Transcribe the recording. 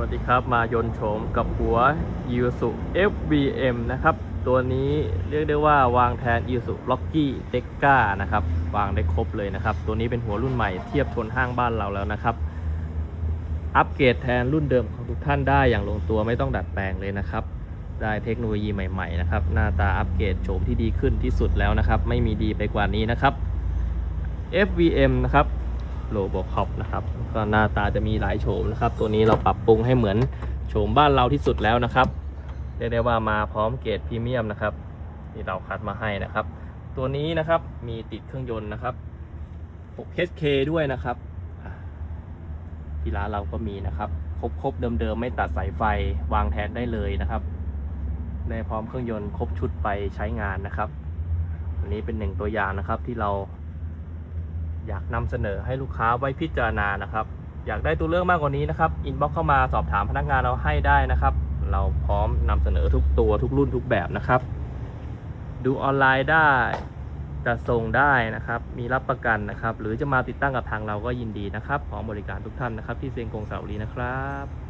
วัสดีครับ มายนโฉมกับหัว i s u FVM นะครับ ตัวนี้เรียกได้ว่าวางแทน i s u Rocky d e c a นะครับ วางได้ครบเลยนะครับ ตัวนี้เป็นหัวรุ่นใหม่เทียบชนห้างบ้านเราแล้วนะครับ อัปเกรดแทนรุ่นเดิมของทุกท่านได้อย่างลงตัวไม่ต้องดัดแปลงเลยนะครับ ได้เทคโนโลยีใหม่ๆนะครับ หน้าตาอัปเกรดโฉมที่ดีขึ้นที่สุดแล้วนะครับ ไม่มีดีไปกว่านี้นะครับ FVM นะครับ โลโบคอปนะครับก็หน้าตาจะมีหลายโฉมนะครับ ตัวนี้เราปรับปรุงให้เหมือนโฉมบ้านเราที่สุดแล้วนะครับเรียกได้ว่ามาพร้อมเกรดพรีเมียมนะครับที่เราคัดมาให้นะครับ ตัวนี้นะครับมีติดเครื่องยนต์นะครับ 6HK ด้วยนะครับที่ร้านเราก็มีนะครับ ครบๆเดิมๆไม่ตัดสายไฟวางแทนได้เลยนะครับได้พร้อมเครื่องยนต์ครบชุดไปใช้งานนะครับ อันนี้เป็นหนึ่งตัวอย่างนะครับที่เรา อยากนำเสนอให้ลูกค้าไว้พิจารณานะครับ อยากได้ตัวเลือกมากกว่านี้นะครับอินบ็อกเข้ามาสอบถามพนักงานเราให้ได้นะครับ เราพร้อมนำเสนอทุกตัวทุกรุ่นทุกแบบนะครับ ดูออนไลน์ได้จะส่งได้นะครับ มีรับประกันนะครับ หรือจะมาติดตั้งกับทางเราก็ยินดีนะครับพร้อมบริการทุกท่านนะครับ ที่เซียงกงสาวรีนะครับ